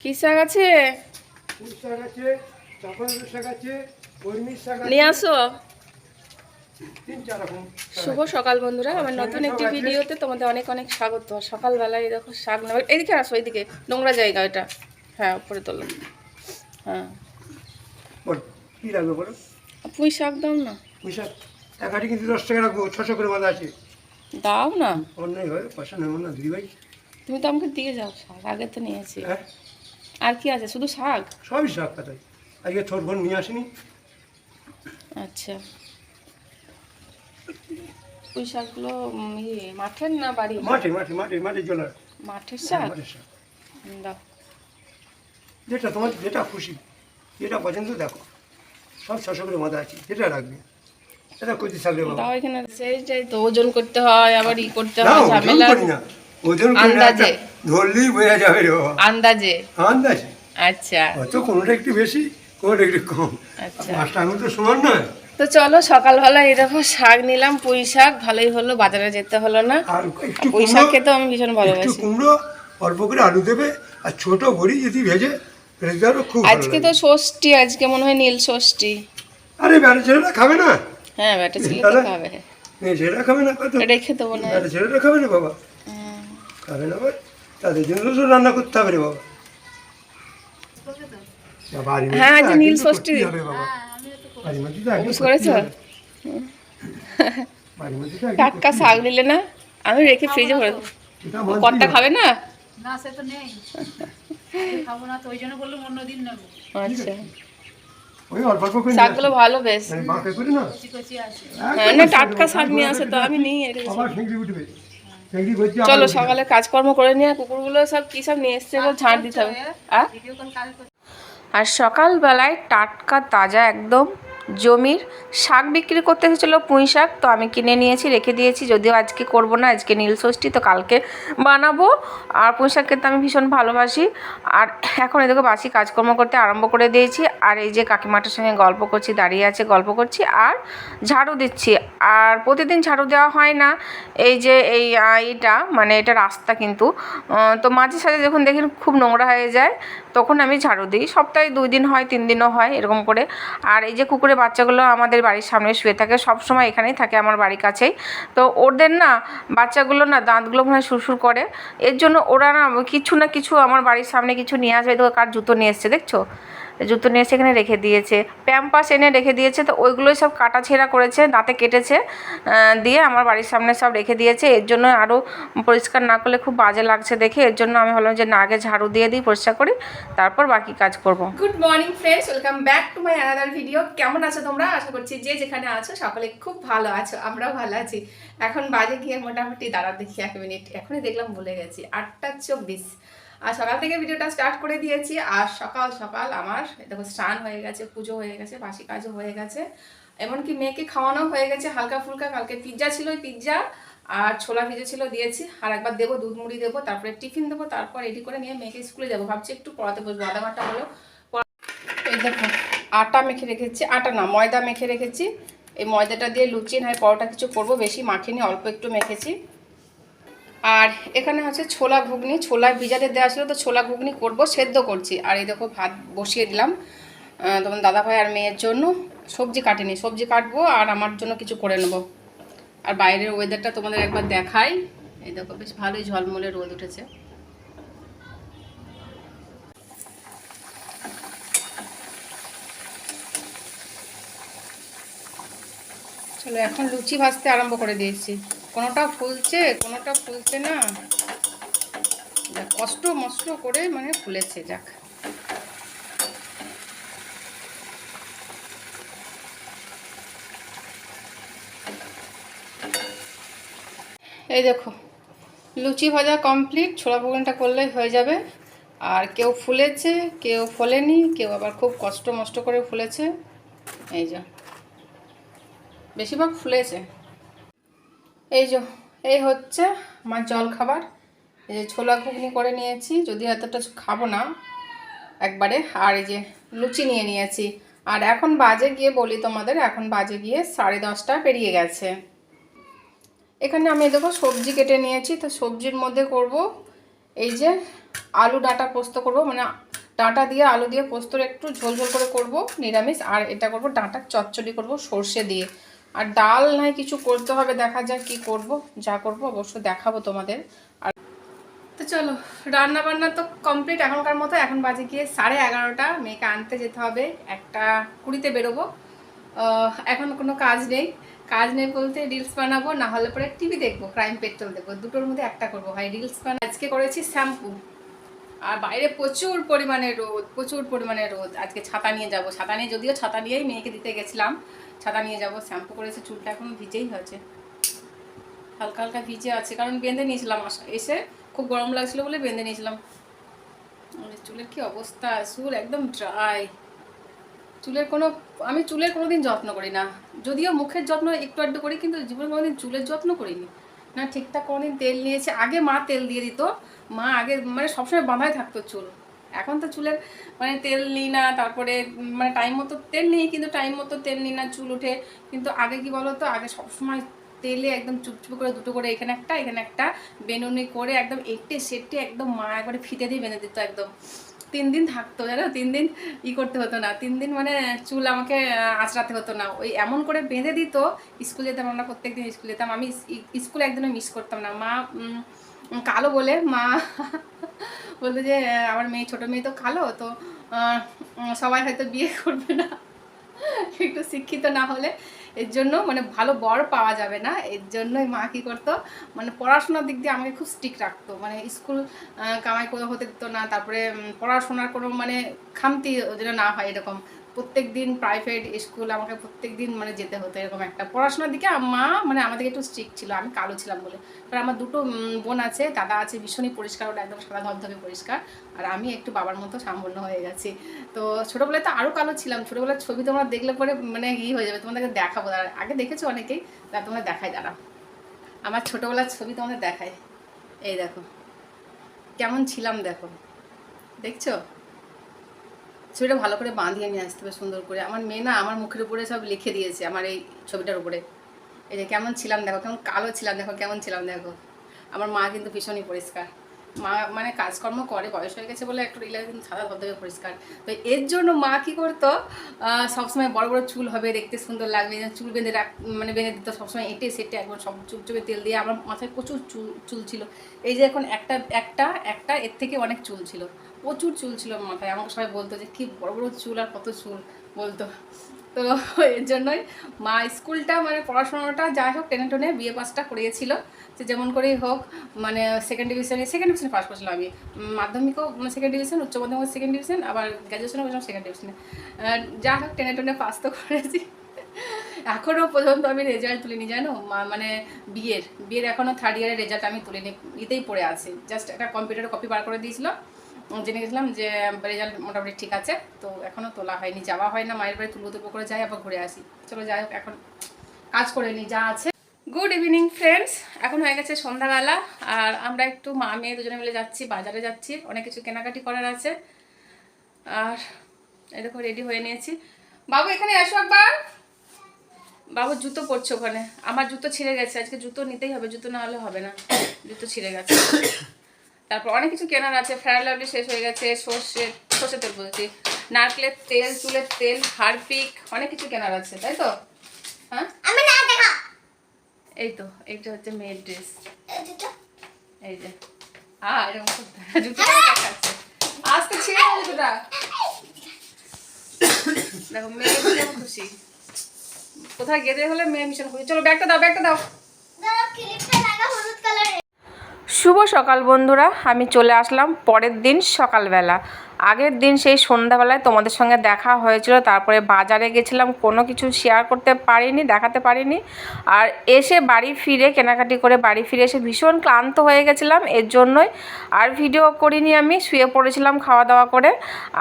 কি শাক আছে? শাক আছে চাপালের শাক আছে কর্মীর শাক নিয়ে আসো। শুভ সকাল বন্ধুরা আমার নতুন একটি ভিডিওতে তোমাদের অনেক অনেক স্বাগত। সকালবেলায় দেখো শাক নেবে এইদিকে আসো এইদিকে নোংরা জায়গা এটা। হ্যাঁ উপরে তোলো। হ্যাঁ। বল লাগবে বলো? পুঁই শাক দাও না। পুঁই শাক এক কিন্তু দশ টাকা রাখব ছশো করে বাঁধা আছে। দাও না। অন্যায় হয় পয়সা নেব না দিদি ভাই। তুমি তো আমাকে দিয়ে যাও শাক আগে তো নিয়েছি। হ্যাঁ? আর কি আছে? শুধু শাক? সবই শাক পাতাই আজকে ছোট বোন নিয়ে আসিনি। আচ্ছা। ওই শাকগুলো ইয়ে মাঠের না বাড়ি মাঠে মাঠে মাঠে মাঠে জলার মাঠের শাক? মাঠের শাক। দাও। যেটা তোমার যেটা খুশি যেটা পছন্দ দেখো। সব ছশো করে বাঁধা আছে যেটা রাখবে এটা রে এখানে। সেইটাই তো ওজন করতে হয় আবার ই করতে হয় ওজন ঝামেলা। ওজন আন্দাজে। ধরলেই বোঝা যাবে রে আন্দাজে? আন্দাজে। আচ্ছা। হয়তো কোনোটা একটু বেশি কোনোটা একটু কম। আচ্ছা। পাঁচটা আঙুল তো সমান নয়। তো চলো সকালবেলা এই দেখো শাক নিলাম পুঁই শাক ভালোই হলো বাজারে যেতে হলো না। পুঁই শাক খেতে আমি ভীষণ ভালোবাসি। কুমড়ো অল্প করে আলু দেবে আর ছোট বড়ি যদি ভেজে আজকে তো ষষ্ঠী আজকে মনে হয় নীল ষষ্ঠী। আরে বেড়া ছেলেরা খাবে না? হ্যাঁ বেটা ছিল তো? খাবে। ছেলেরা খাবে না কত? রেখে দেবো না। বেড়া ছেলেরা খাবে না বাবা? খাবে না তাদের জন্য তো রান্না করতে হবে রে বাবা। হ্যাঁ, নীল ষষ্ঠী। উপোস করেছ? একদিন টাটকা শাক নিলে না? আমি রেখে ফ্রিজে ভরে। খাবে না? না সে তো নেই। খাব না তো ওই জন্য বললাম অন্যদিন নেব। আচ্ছা। শাকগুলো ভালো বেশ। না হ্যাঁ, না টাটকা শাক নিয়ে আসে তো আমি নিয়ে চলো। সকালে কাজকর্ম করে নিয়ে কুকুরগুলো সব কি সব নিয়ে এসছে ঝাড় দিতে হবে। আর সকালবেলায় টাটকা তাজা একদম জমির শাক বিক্রি করতে এসেছিল পুঁই শাক, তো আমি কিনে নিয়েছি, রেখে দিয়েছি, যদিও আজকে করব না, আজকে নীল ষষ্ঠী, তো কালকে বানাবো। আর পুঁই শাক খেতে আমি ভীষণ ভালোবাসি। আর এখন এদিকে বাসি কাজকর্ম করতে আরম্ভ করে দিয়েছি। আর এই যে কাকিমাটার সঙ্গে গল্প করছি, দাঁড়িয়ে আছে, গল্প করছি, আর ঝাড়ু দিচ্ছি। আর প্রতিদিন ঝাড়ু দেওয়া হয় না, এই যে এই এইটা মানে এটা রাস্তা কিন্তু। তো মাঝে সাঝে যখন দেখি খুব নোংরা হয়ে যায়, তখন আমি ঝাড়ু দিই। সপ্তাহে দুই দিন হয়, তিন দিনও হয়, এরকম করে। আর এই যে কুকুরের বাচ্চাগুলো আমাদের বাড়ির সামনে শুয়ে থাকে, সব সময় এখানেই থাকে আমার বাড়ির কাছেই। তো ওদের না বাচ্চাগুলো না দাঁতগুলো ওখানে শুরশুর করে। এর জন্য ওরা না কিছু না কিছু আমার বাড়ির সামনে কিছু নিয়ে আসবে তো কার জুতো নিয়ে এসছে, দেখছ? জুতো নিয়ে এসে এখানে রেখে দিয়েছে। প্যাম্পাস এনে রেখে দিয়েছে, তো ওইগুলোই সব কাটা ছেঁড়া করেছে, দাঁতে কেটেছে দিয়ে আমার বাড়ির সামনে সব রেখে দিয়েছে। এর জন্য আরও পরিষ্কার না করলে খুব বাজে লাগছে দেখে, এর জন্য আমি ভাবলাম যে না, আগে ঝাড়ু দিয়ে দিই, পরিষ্কার করি, তারপর বাকি কাজ করব। Good morning friends welcome back to my another video কেমন আছো তোমরা? আশা করছি যে যেখানে আছো, সকলে খুব ভালো আছো, আমরাও ভালো আছি। এখন বাজে গিয়ে মোটামুটি? দাঁড়া দেখি এক মিনিট। এখনই দেখলাম ভুলে গেছি। আটটা চব্বিশ। আর সকাল থেকে ভিডিওটা স্টার্ট করে দিয়েছি। আর সকাল সকাল আমার দেখো, স্নান হয়ে গেছে, পুজো হয়ে গেছে, বাসি কাজও হয়ে গেছে। এমনকি মেয়েকে খাওয়ানো হয়ে গেছে, হালকা ফুলকা, কালকে পিৎজা ছিল ওই পিৎজা আর ছোলা ভিজে ছিল দিয়েছি। আর একবার দেবো, দুধ মুড়ি দেবো, তারপরে টিফিন দেবো, তারপর রেডি করে নিয়ে মেয়েকে স্কুলে যাব। ভাবছি একটু পড়াতে বসবো, আধা ঘণ্টা হলো। এই দেখো, আটা মেখে রেখেছি, আটা না, ময়দা মেখে রেখেছি। এই ময়দাটা দিয়ে লুচি নয় পরোটা কিছু করব, বেশি মাখিনি, অল্প একটু মেখেছি। আর এখানে হচ্ছে ছোলা ঘুগনি, ছোলা ভিজাতে দেওয়া ছিল, তো ছোলা ঘুগনি করব, সেদ্ধ করছি। আর এই দেখো ভাত বসিয়ে দিলাম তোমার দাদা ভাই আর মেয়ের জন্য। সবজি কাটিনি, সবজি কাটবো আর আমার জন্য কিছু করে নেব। আর বাইরের ওয়েদারটা তোমাদের একবার দেখাই। এই দেখো বেশ ভালোই ঝলমলে রোদ উঠেছে। চলো, এখন লুচি ভাজতে আরম্ভ করে দিয়েছি। কোনোটা ফুলছে কোনোটা ফুলছে না। যাক, কষ্ট মষ্ট করে মানে ফুলেছে যাক। এই দেখো লুচি ভাজা কমপ্লিট ছোলা বেগুনটা করলেই হয়ে যাবে। আর কেউ ফুলেছে কেউ ফোলেনি কেউ আবার খুব কষ্ট মষ্ট করে ফুলেছে। এই যে বেশিরভাগ ফুলেছে। এই যে, এই হচ্ছে আমার জল খাবার এই যে ছোলা ঘুগনি করে নিয়েছি, যদি এতটা খাব না একবারে। আর এই যে লুচি নিয়ে নিয়েছি। আর এখন বাজে গিয়ে বলি তোমাদের, এখন বাজে গিয়ে সাড়ে দশটা পেরিয়ে গেছে। এখানে আমি দেখো সবজি কেটে নিয়েছি, তো সবজির মধ্যে করব এই যে আলু ডাঁটা পোস্ত করব। মানে ডাঁটা দিয়ে, আলু দিয়ে পোস্তর একটু ঝোল ঝোল করে করব, নিরামিষ। আর এটা করব ডাঁটার চচ্চড়ি করব সর্ষে দিয়ে। আর ডাল নয়, কিছু করতে হবে, দেখা যাক কি করব, যা করব, অবশ্য দেখাবো তোমাদের। আর তো চলো রান্না বান্না তো কমপ্লিট এখনকার মতো, এখন বাজে গিয়ে সাড়ে এগারোটা, মেয়েকে আনতে যেতে হবে, একটা কুড়িতে বেরোবো। এখন কোনো কাজ নেই কাজ নেই বলতে রিলস বানাবো, না হলে পরে টিভি দেখব ক্রাইম পেট্রোল দেখব দুটোর মধ্যে একটা করব, ভাই রিলস বানা আজকে করেছি শ্যাম্পু। আর বাইরে প্রচুর পরিমাণে রোদ, প্রচুর পরিমাণে রোদ। আজকে ছাতা নিয়ে যাব। ছাতা নিয়ে যদিও ছাতা নিয়েই মেয়েকে দিতে গেছিলাম, ছাতা নিয়ে যাব। শ্যাম্পু করেছে চুলটা এখন ভিজেই হয়েছে। হালকা হালকা ভিজে আছে, কারণ বেঁধে নিয়েছিলাম এসে খুব গরম লাগছিল বলে বেঁধে নিয়েছিলাম। চুলের কি অবস্থা? চুল একদম ড্রাই। চুলের কোনো, আমি চুলের কোনো দিন যত্ন করি না। যদিও মুখের যত্ন একটু আধটু করি, কিন্তু জীবনে কোনোদিন চুলের যত্ন করিনি। না, ঠিকঠাক কোনোদিন তেল নিয়েছে। আগে মা তেল দিয়ে দিত। মা আগে মানে সবসময় বাঁধাই থাকতো চুল। এখন তো চুলের মানে তেল নিই না, তারপরে মানে টাইম মতো তেল নিই, কিন্তু টাইম মতো তেল নিই না, চুল উঠে কিন্তু আগে কি বলো তো আগে সবসময় তেলে একদম চুপচুপ করে দুটো করে, এখানে একটা এখানে একটা, বেনুনি করে একদম এটে সেটে একদম মা একবারে ফিতে দিয়ে বেঁধে দিত একদম। তিন দিন থাকতো, জানো? তিন দিন ই করতে হতো না। তিন দিন মানে চুল আমাকে আঁচড়াতে হতো না। ওই এমন করে বেঁধে দিত, স্কুল যেতাম আমরা প্রত্যেক দিন স্কুল যেতাম। আমি স্কুল একদিনও মিস করতাম না। মা কালো বলে, মা বলতো যে, আমার মেয়ে, ছোটো মেয়ে তো কালো, তো সবাই হয়তো বিয়ে করবে না। একটু শিক্ষিত না হলে এর জন্য মানে ভালো বর পাওয়া যাবে না। এর জন্যই মা কী করতো মানে পড়াশোনার দিক দিয়ে আমাকে খুব স্টিক রাখতো। মানে স্কুল কামাই করে হতে দিত না, তারপরে পড়াশোনার কোনো মানে খামতি যেন না হয় এরকম। প্রত্যেক দিন প্রাইভেট স্কুল আমাকে প্রত্যেক দিন মানে যেতে হতো এরকম একটা। পড়াশোনার দিকে মা মানে আমাদের একটু স্ট্রিক্ট ছিল, আমি কালো ছিলাম বলে। কারণ আমার দুটো বোন আছে, দাদা আছে ভীষণই পরিষ্কার, ওটা একদম সাদা ধবধবে পরিষ্কার। আর আমি একটু বাবার মতো সাম্পন্ন হয়ে গেছি। তো ছোটোবেলায় তো আরও কালো ছিলাম, ছোটোবেলার ছবি তোমরা দেখলে পরে মানে ই হয়ে যাবে, তোমাদেরকে দেখাবো। দাঁড়া আগে দেখেছ অনেকেই, তা তোমরা দেখায় দাঁড়া আমার ছোটোবেলার ছবি তোমাদের দেখায় এই দেখো, কেমন ছিলাম দেখো। দেখছ? ছবিটা ভালো করে বাঁধিয়ে নিয়ে আসতে হবে সুন্দর করে। আমার মেয়ে না আমার মুখের উপরে সব লিখে দিয়েছে আমার এই ছবিটার উপরে। এই যে কেমন ছিলাম দেখো, কেমন কালো ছিলাম দেখো, কেমন ছিলাম দেখো। আমার মা কিন্তু ভীষণই পরিষ্কার। মা মানে কাজকর্ম করে, বয়স হয়ে গেছে বলে একটু রিলে কিন্তু সাদা ধবধবে পরিষ্কার। তো এর জন্য মা কী করতো সবসময় বড় বড় চুল হবে, দেখতে সুন্দর লাগবে চুল বেঁধে রাখ মানে বেঁধে দিত, সবসময় এঁটে সেটে একবার সব চুপচুপে তেল দিয়ে। আমার মাথায় প্রচুর চুল চুল ছিল। এই যে এখন একটা একটা একটা, এর থেকে অনেক চুল ছিল। প্রচুর চুল ছিল মাথায়। আমাকে সবাই বলতো যে, কি বড় বড় চুল আর কত চুল? বলতো। তো এর জন্যই মা স্কুলটা মানে পড়াশোনাটা যাই হোক, টেনে টেনে বিয়ে পাসটা করিয়েছিল। যে যেমন করেই হোক মানে সেকেন্ড ডিভিশনে সেকেন্ড ডিভিশনে পাস করছিলাম আমি। মাধ্যমিকও সেকেন্ড ডিভিশন উচ্চ মাধ্যমিক সেকেন্ড ডিভিশন আবার গ্র্যাজুয়েশনও করছিলাম সেকেন্ড ডিভিশনে যা হোক, টেনে টেনে পাস তো করেছি। এখনও পর্যন্ত আমি রেজাল্ট তুলিনি, জানো? মানে বিয়ের বিয়ের এখনও থার্ড ইয়ারের রেজাল্ট আমি তুলিনি ইতেই পড়ে আছে। জাস্ট একটা কম্পিউটারে কপি বার করে দিয়েছিল। জেনে গেছিলাম যে, রেজাল্ট মোটামুটি ঠিক আছে। তো এখনও তোলা হয়নি, যাওয়া হয় না। মায়ের বাড়ি তুলবো তুলবো করে যাই, আবার ঘুরে আসি। চলো যাই হোক, এখন কাজ করে নিই যা আছে। গুড ইভিনিং ফ্রেন্ডস এখন হয়ে গেছে সন্ধ্যাবেলা, আর আমরা একটু মা মেয়ে দুজনে মিলে যাচ্ছি, বাজারে যাচ্ছি। অনেক কিছু কেনাকাটি করার আছে। আর এই দেখো রেডি হয়ে নিয়েছি। বাবু, এখানে আসো একবার। বাবু, জুতো পরছে ওখানে। আমার জুতো ছিঁড়ে গেছে। আজকে জুতো নিতেই হবে, জুতো না হলে হবে না। জুতো ছিঁড়ে গেছে। তারপর অনেক কিছু কেনার আছে ফ্রাইড লাভলি শেষ হয়ে গেছে সর্ষে সর্ষে তেল বলছি নারকেলের তেল চুলের তেল হারপিক অনেক কিছু কেনার আছে তাই তো? হ্যাঁ? এই তো এইটা হচ্ছে মেয়ের ড্রেস এই যে। আ এরকম জুতোটা দেখাচ্ছে আজকে ছিঁড়ে জুতোটা। দেখো মেয়ে খুশি। কোথায় গেলে হলে মেয়ে ভীষণ খুশি। চলো ব্যাগটা দাও ব্যাগটা দাও। শুভ সকাল বন্ধুরা, আমি চলে আসলাম পরের দিন সকালবেলা। আগের দিন সেই সন্ধ্যাবেলায় তোমাদের সঙ্গে দেখা হয়েছিল, তারপরে বাজারে গেছিলাম, কোনো কিছু শেয়ার করতে পারিনি, দেখাতে পারিনি। আর এসে বাড়ি ফিরে, কেনাকাটি করে বাড়ি ফিরে এসে ভীষণ ক্লান্ত হয়ে গেছিলাম, এর জন্যই আর ভিডিও করিনি আমি, শুয়ে পড়েছিলাম খাওয়া দাওয়া করে।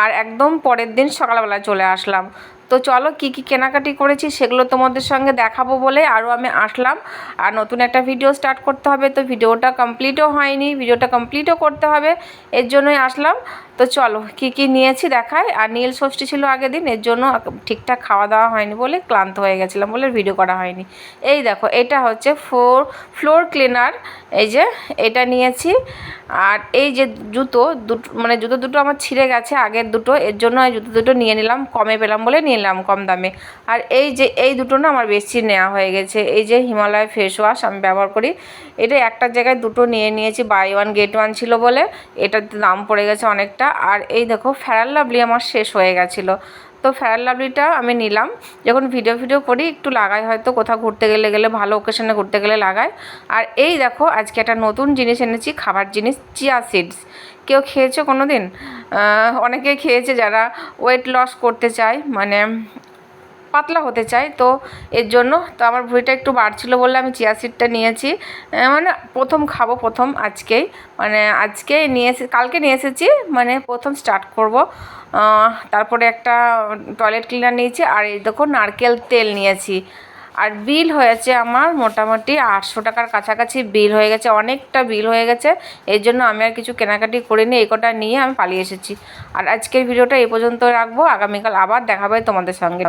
আর একদম পরের দিন সকালবেলা চলে আসলাম। তো চলো কি কি কেনাকাটি করেছি সেগুলো তোমাদের সঙ্গে দেখাবো বলে আরও আমি আসলাম। আর নতুন একটা ভিডিও স্টার্ট করতে হবে, তো ভিডিওটা কমপ্লিটও হয়নি ভিডিওটা কমপ্লিটও করতে হবে, এর জন্যই আসলাম। তো চলো কি কি নিয়েছি দেখায় আর নীল ষষ্ঠী ছিল আগের দিন, এর জন্য ঠিকঠাক খাওয়া দাওয়া হয়নি বলে ক্লান্ত হয়ে গেছিলাম বলে ভিডিও করা হয়নি। এই দেখো, এটা হচ্ছে ফ্লোর ফ্লোর ক্লিনার এই যে এটা নিয়েছি। আর এই যে জুতো, দুটো মানে জুতো দুটো আমার ছিঁড়ে গেছে আগের দুটো, এর জন্য জুতো দুটো নিয়ে নিলাম, কমে পেলাম বলে নিয়ে নিলাম কম দামে। আর এই যে, এই দুটো না আমার বেশি নেওয়া হয়ে গেছে। এই যে হিমালয় ফেস ওয়াশ আমি ব্যবহার করি। এটা একটা জায়গায় দুটো নিয়ে নিয়েছি, বাই ওয়ান গেট ওয়ান ছিল বলে। এটার দাম পড়ে গেছে অনেকটা। আর এই দেখো ফেরাল লাভলি আমার শেষ হয়ে গেছিল। তো ফেয়ার লাভলিটা আমি নিলাম। যখন ভিডিও ভিডিও করি, একটু লাগাই, হয়তো কোথাও ঘুরতে গেলে গেলে ভালো ওকেশনে ঘুরতে গেলে লাগাই। আর এই দেখো, আজকে একটা নতুন জিনিস এনেছি, খাবার জিনিস চিয়া সিডস কেউ খেয়েছে কোনো দিন অনেকে খেয়েছে যারা ওয়েট লস করতে চায় মানে পাতলা হতে চাই, তো এর জন্য, তো আমার ভুঁড়িটা একটু বাড়ছিল বলে আমি চিয়া সিডটা নিয়েছি। মানে প্রথম খাব, প্রথম আজকেই। মানে আজকে নিয়ে এসে, কালকে নিয়ে এসেছি মানে প্রথম স্টার্ট করব। তারপরে একটা টয়লেট ক্লিনার নিয়েছি, আর এই দেখো নারকেল তেল নিয়েছি। আর বিল হয়েছে আমার মোটামুটি আটশো টাকার কাছাকাছি বিল হয়ে গেছে, অনেকটা বিল হয়ে গেছে। এর জন্য আমি আর কিছু কেনাকাটি করিনি, এই কটা নিয়ে আমি পালিয়ে এসেছি। আর আজকের ভিডিওটা এই পর্যন্ত রাখব, আগামীকাল আবার দেখাবে তোমাদের সঙ্গে।